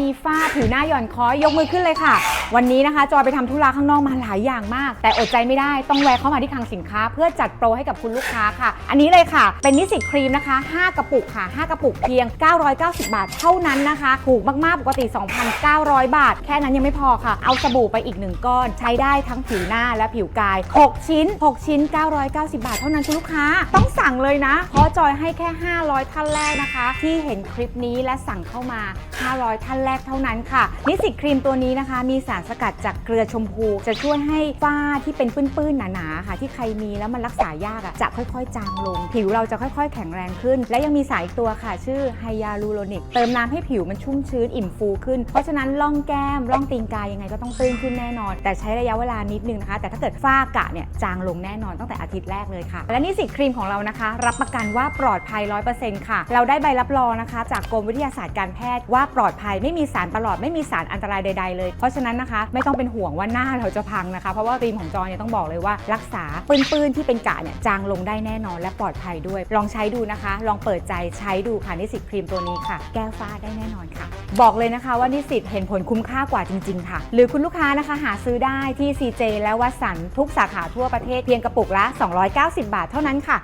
มีฝ้าผิวหน้าหย่อนคอยยกมือขึ้นเลยค่ะ วันนี้นะคะ จอยไปทำธุระข้างนอกมาหลายอย่างมาก แต่อดใจไม่ได้ต้องแวะเข้ามาที่คลังสินค้า เพื่อจัดโปรให้กับคุณลูกค้าค่ะ อันนี้เลยค่ะ เป็นนิสิตครีมนะคะ 5 กระปุกค่ะ 5 กระปุกเพียง 990 บาทเท่านั้นนะคะ ถูกมากๆปกติ 2,900 บาท แค่นั้นยังไม่พอค่ะ เอาสบู่ไปอีก1ก้อน ใช้ได้ทั้งผิวหน้าและผิวกาย 6 ชิ้น 6 ชิ้น 990 บาท เท่านั้นคุณลูกค้าต้องสั่งเลยนะเพราะจอยให้แค่ 500 ท่านแรกนะคะ ที่เห็นคลิปนี้และสั่งเข้ามา 500ท่านแรกเท่านั้นค่ะ นิสิตครีมตัวนี้นะคะ มีสารสกัดจากเกลือชมพู จะช่วยให้ฝ้าที่เป็นปื้นๆหนาๆค่ะ ที่ใครมีแล้วมันรักษายากอะจะค่อยๆ จางลง ผิวเราจะค่อยๆ แข็งแรงขึ้น และยังมีสารอีกตัวค่ะ ชื่อไฮยาลูโรนิกเติมน้ำให้ผิวมันชุ่มชื้นอิ่มฟูขึ้น เพราะฉะนั้นร่องแก้มร่องตีนกายยังไงก็ต้องตื้นขึ้นแน่นอน แต่ใช้ระยะเวลานิดนึงนะคะ แต่ถ้าเกิดฝ้ากระเนี่ยจางลงแน่นอนตั้งแต่อาทิตย์แรกเลยค่ะ และนี่สิตครีมของเรานะคะ รับประกันว่าปลอดภัย 100%ค่ะ เราได้ใบรับรองนะคะ จากกรมวิทยาศาสตร์การแพทย์ว่าปลอดภัยไม่มีสารประหลอดไม่มีสารอันตรายใด ๆ เลย เพราะฉะนั้นนะคะไม่ต้องเป็นห่วงว่าหน้าเราจะพังนะคะ เพราะว่าครีมของจอยเนี่ยต้องบอกเลยว่ารักษาปื้นๆที่เป็นกะเนี่ยจางลงได้แน่นอนและปลอดภัยด้วย ลองใช้ดูนะคะ ลองเปิดใจใช้ดูค่ะนิสิตครีมตัวนี้ค่ะ แก้ฝ้าได้แน่นอนค่ะ บอกเลยนะคะว่านิสิตเห็นผลคุ้มค่ากว่าจริง ๆ ค่ะ หรือคุณลูกค้านะคะหาซื้อได้ที่ CJ และวัสันทุกสาขาทั่วประเทศเพียงกระปุกละ 290 บาทเท่านั้นค่ะ